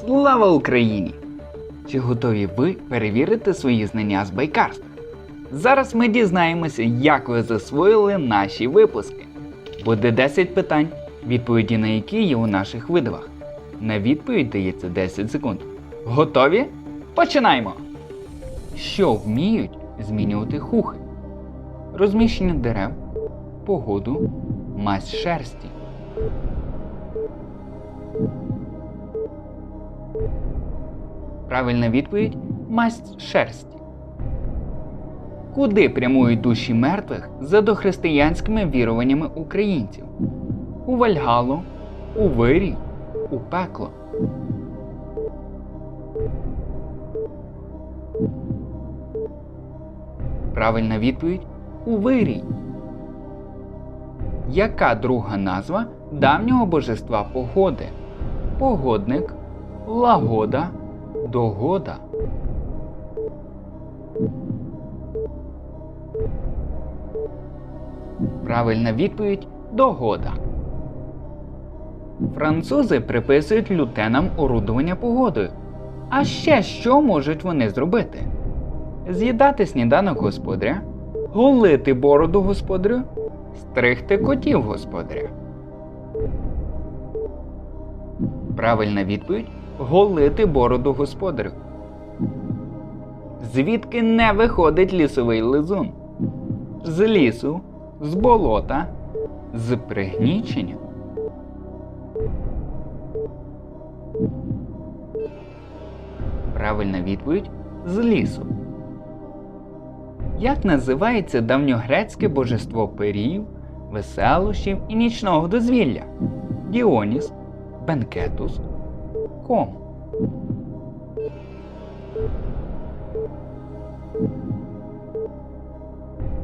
Слава Україні! Чи готові ви перевірити свої знання з байкарства? Зараз ми дізнаємося, як ви засвоїли наші випуски. Буде 10 питань, відповіді на які є у наших видавах. На відповідь дається 10 секунд. Готові? Починаємо! Що вміють змінювати хухи? Розміщення дерев, погоду, мазь шерсті. Правильна відповідь масть шерсті. Куди прямують душі мертвих за дохристиянськими віруваннями українців? У Вальгалу, у вирій, у пекло. Правильна відповідь у вирій. Яка друга назва давнього божества погоди? Погодник, лагода, догода. Правильна відповідь догода. Французи приписують лютенам орудування погодою. А ще що можуть вони зробити? З'їдати сніданок господаря, голити бороду господарю, стригти котів господаря. Правильна відповідь голити бороду господарю. Звідки не виходить лісовий лизун? З лісу, з болота, з пригнічення. Правильна відповідь з лісу. Як називається давньогрецьке божество пирів, веселощів і нічного дозвілля? Діоніс, Бенкетус, Ком.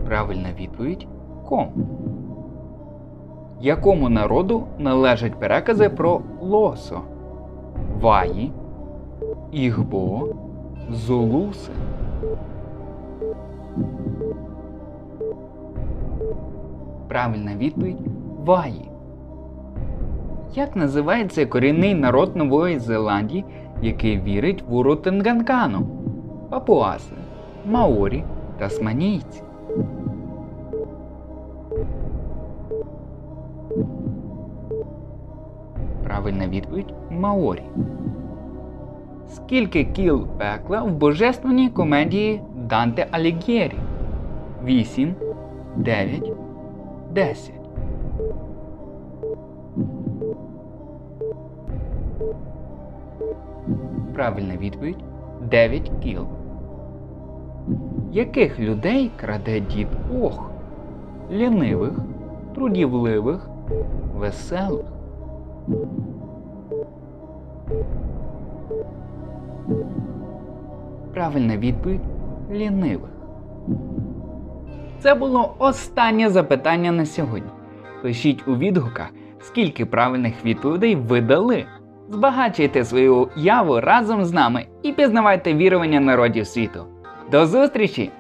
Правильна відповідь Ком. Якому народу належать перекази про лосо? Ваї, Ігбо, Зулуси. Правильна відповідь Ваї. Як називається корінний народ Нової Зеландії, який вірить в Уру Тенганкану? Папуаси, Маорі, Тасманійці. Правильна відповідь Маорі. Скільки кіл пекла в божественній комедії Данте Алігєрі? 8, 9, 10. Правильна відповідь 9 кіл. Яких людей краде дід Ох? Лінивих, трудівливих, веселих. Правильна відповідь лінивих. Це було останнє запитання на сьогодні. Пишіть у відгуках, скільки правильних відповідей ви дали. Збагачуйте свою уяву разом з нами і пізнавайте вірування народів світу. До зустрічі!